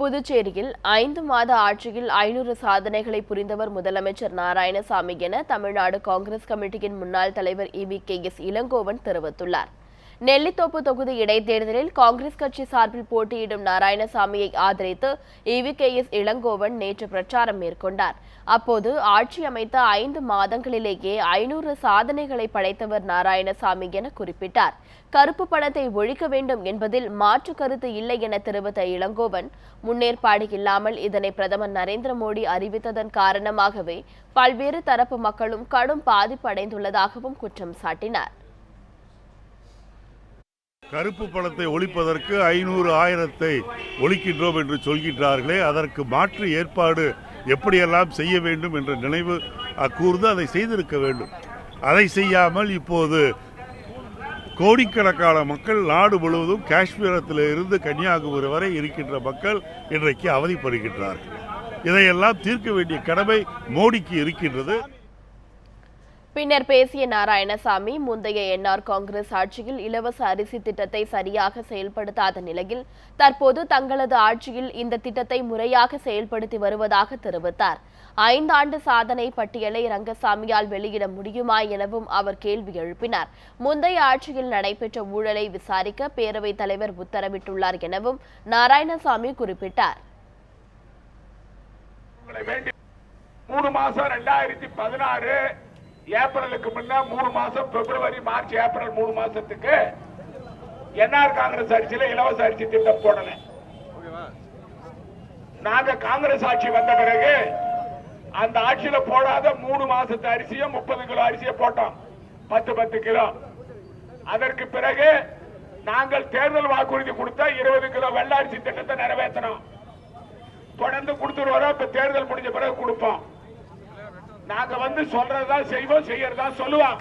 புதுச்சேரியில் ஐந்து மாத ஆட்சியில் ஐநூறு சாதனைகளை புரிந்தவர் முதலமைச்சர் நாராயணசாமி என தமிழ்நாடு காங்கிரஸ் கமிட்டியின் முன்னாள் தலைவர் இவி கே எஸ் இளங்கோவன் தெரிவித்துள்ளார். நெல்லித்தோப்பு தொகுதி இடைத்தேர்தலில் காங்கிரஸ் கட்சி சார்பில் போட்டியிடும் நாராயணசாமியை ஆதரித்து இவி கே எஸ் இளங்கோவன் நேற்று பிரச்சாரம் மேற்கொண்டார். அப்போது ஆட்சி அமைத்த ஐந்து மாதங்களிலேயே ஐநூறு சாதனைகளை படைத்தவர் நாராயணசாமி என குறிப்பிட்டார். கருப்பு பணத்தை ஒழிக்க வேண்டும் என்பதில் மாற்று கருத்து இல்லை என தெரிவித்த இளங்கோவன் முன்னேற்பாடு இல்லாமல் இதனை பிரதமர் நரேந்திர மோடி அறிவித்ததன் காரணமாகவே பல்வேறு தரப்பு மக்களும் கடும் பாதிப்பு அடைந்துள்ளதாகவும் குற்றம் சாட்டினார். கருப்பு பணத்தை ஒழிப்பதற்கு ஐநூறு ஆயிரத்தை ஒழிக்கின்றோம் என்று சொல்கின்றார்களே. அதற்கு மாற்று ஏற்பாடு எப்படியெல்லாம் செய்ய வேண்டும் என்ற நினைவு கூர்ந்து அதை செய்திருக்க வேண்டும். அதை செய்யாமல் இப்போது கோடிக்கணக்கான மக்கள் நாடு முழுவதும் காஷ்மீரத்தில் இருந்து கன்னியாகுமரி வரை இருக்கின்ற மக்கள் இன்றைக்கு அவதிப்படுகின்றார்கள். இதையெல்லாம் தீர்க்க வேண்டிய கடமை மோடிக்கு இருக்கின்றது. பின்னர் பேசிய நாராயணசாமி முந்தைய என்ஆர் காங்கிரஸ் ஆட்சியில் இலவச அரிசி திட்டத்தை சரியாக செயல்படுத்தாத நிலையில் தற்போது தங்களது ஆட்சியில் இந்த திட்டத்தை முறையாக செயல்படுத்தி வருவதாக தெரிவித்தார். ஐந்தாண்டு சாதனை பட்டியலை ரங்கசாமியால் வெளியிட முடியுமா எனவும் அவர் கேள்வி எழுப்பினார். முந்தைய ஆட்சியில் நடைபெற்ற ஊழலை விசாரிக்க பேரவைத் தலைவர் உத்தரவிட்டுள்ளார் எனவும் நாராயணசாமி குறிப்பிட்டார். மூணு மாசம் ரெண்டாயிரத்தி பதினாறு ஏப்ரலுக்கு முன்ன மூணு மாசம் பிப்ரவரி மார்ச் ஏப்ரல் மூணு மாசத்துக்கு என்ஆர் காங்கிரஸ் ஆட்சியில இலவச அரிசி திட்டம் போடல. நாங்க காங்கிரஸ் ஆட்சி வந்த பிறகு அந்த ஆட்சியில போடாத மூணு மாசத்து அரிசியை முப்பது கிலோ அரிசியை போட்டோம். பத்து பத்து கிலோ. அதற்கு பிறகு நாங்கள் தேர்தல் வாக்குறுதி கொடுத்த இருபது கிலோ வெள்ள அரிசி திட்டத்தை நிறைவேற்றணும். தொடர்ந்து கொடுத்துட்டு வரோம் இப்ப தேர்தல் முடிஞ்ச பிறகு கொடுப்போம். நாங்க வந்து சொல்றதா செய்வோம் செய்யறதா சொல்லுவோம்